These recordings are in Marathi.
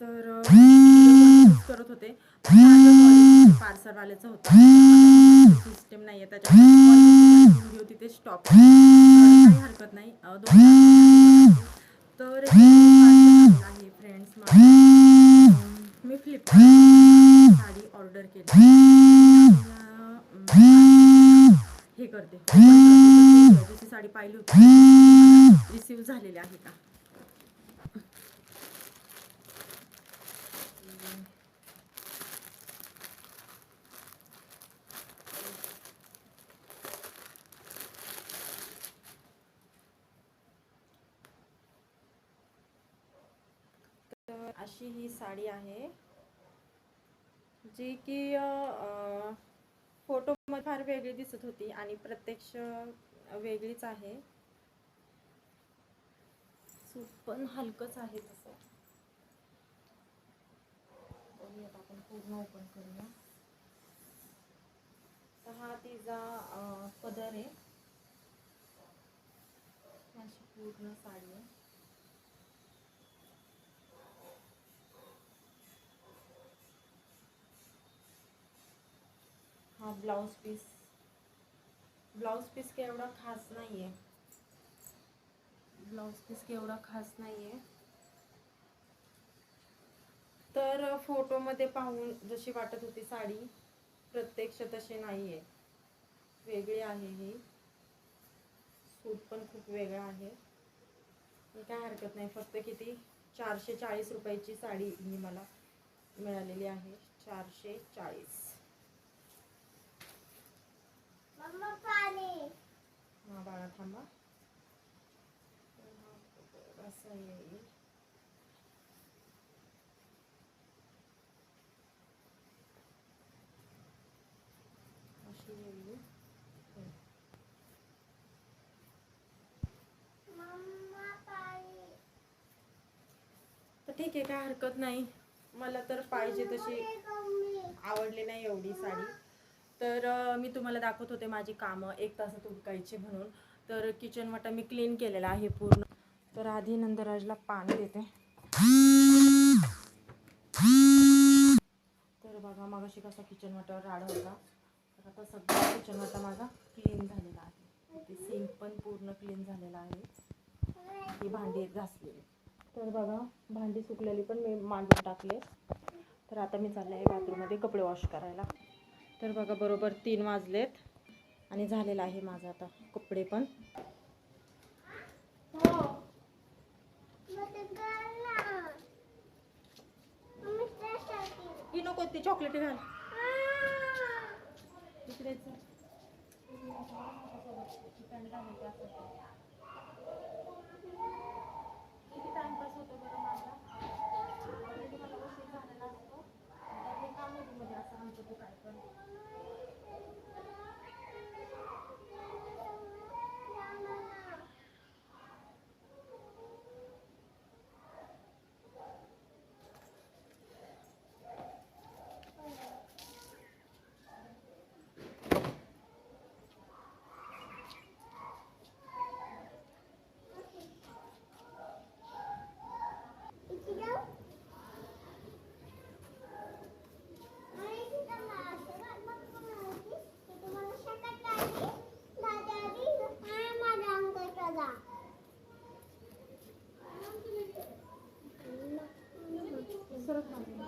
तर करत होते. म्हणजे पार्सलवाल्याचं होतं. सिस्टीम नाही आहे त्याच्यामुळे व्हिडिओ तिथे स्टॉप काही हरकत नाही. तर आहे फ्रेंड्स मी फ्लिपकार्ट साडी ऑर्डर केली. हे करते. साडी पाहिली होती. रिसीव झालेली आहे का? अशी ही साडी आहे जी की फोटोमध्ये फार वेगळी दिसत होती आणि प्रत्यक्ष वेगळीच आहे. सूट पण हलकंच आहे तसं. बघूयात आपण पूर्ण ओपन करूया. तर हा तिचा पदर आहे. अशी पूर्ण साडी आहे. हा ब्लाऊज पीस. ब्लाऊज पीस काही एवढा खास नाही आहे ब्लाऊज पीस काही एवढा खास नाही आहे तर फोटोमध्ये पाहून जशी वाटत होती साडी प्रत्यक्ष तशी नाही आहे वेगळी आहे ही. सूट पण खूप वेगळा आहे. पण काय हरकत नाही फक्त किती चारशे चाळीस रुपयाची साडी ही मला मिळालेली आहे. चारशे चाळीस. हा बाळा थांबा. असं येईल अशी येईल मम्मा पाणी. तर ठीक आहे काय हरकत नाही. मला तर पाहिजे तशी आवडली नाही एवढी साडी. तर मी तुम्हाला दाखवत होते माझी कामं एक तासात उरकायची म्हणून. तर किचन वाटा मी क्लीन केलेला आहे पूर्ण. तर आधी नंदराजला पाणी देते. तर बघा मागाशी कसा किचन वाटावर राड होता. तर आता सगळा किचन वाटा माझा क्लीन झालेला आहे. ते सिंक पण पूर्ण क्लीन झालेला आहे. ही भांडी घासलेली. तर बघा भांडी सुकलेली पण मी मांडून टाकले तर आता मी चालले आहे बाथरूममध्ये कपडे वॉश करायला. तर बघा बरोबर तीन वाजलेत आणि झालेलं आहे माझं आता कपडे पण. हो. नको ती चॉकलेट घाल. टाइमपास होतो बरं Của. Gracias.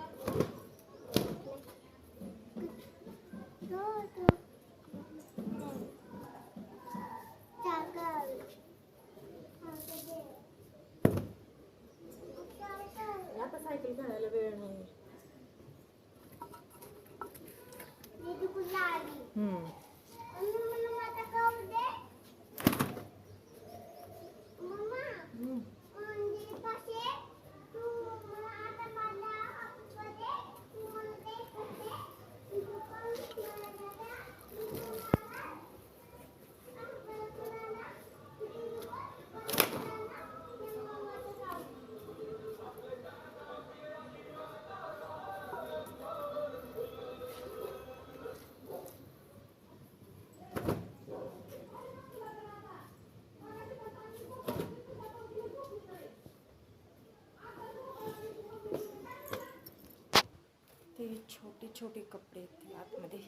छोटे छोटे कपडे आहेत. ते आतमध्ये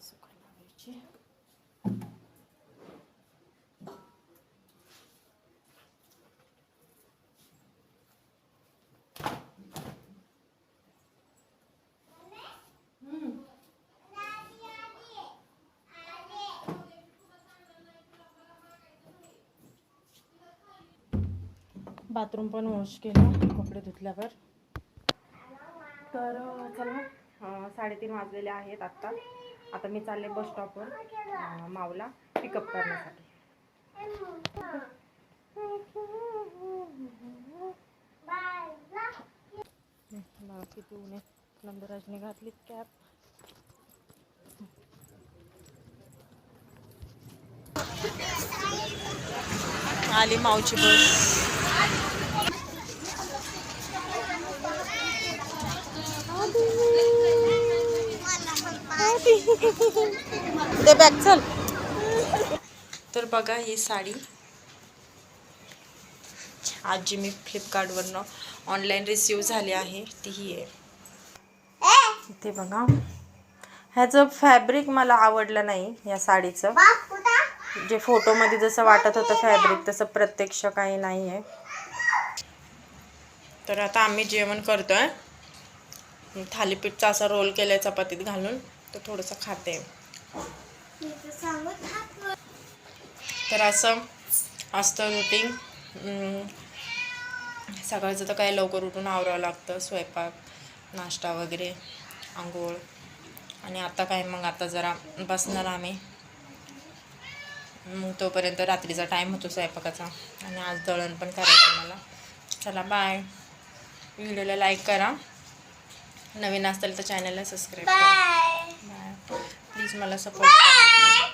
सुकायला लावायचे बाथरूम पण वॉश केलं कपडे धुतल्यावर. तर चला. साडेतीन वाजलेले आहेत आत्ता. आता मी चालले बस स्टॉपवर मावला माऊला पिकअप करण्यासाठी. किती उन्हे नंदराजने घातलीत कॅप आली माऊची बस. ते बॅग चल. तर बघा ही साडी. आज जी मी फ्लिपकार्टवरनं ऑनलाईन रिसिव्ह झाली आहे. तीही आहे. ते बघा. ह्याचं फॅब्रिक मला आवडलं नाही या साडीचं. जे फोटोमध्ये जसं वाटत होतं फॅब्रिक तसं प्रत्यक्ष काही नाही आहे तर आता आम्ही जेवण करतोय. थालीपीठचा असा रोल केलाय चपातीत घालून. तो थोडंसं खाते. तर असं असतं रुटीन सकाळचं तर काय लवकर उठून आवरावं लागतं स्वयंपाक नाश्ता वगैरे आंघोळ. आणि आता काय मग आता जरा बसणार आम्ही. मग तोपर्यंत रात्रीचा टाईम होतो स्वयंपाकाचा. आणि आज दळण पण करायचं मला. चला बाय व्हिडिओला लाईक करा. नवीन असतील तर चॅनलला सबस्क्राईब करा. बाय प्लीज मला सपोर्ट करा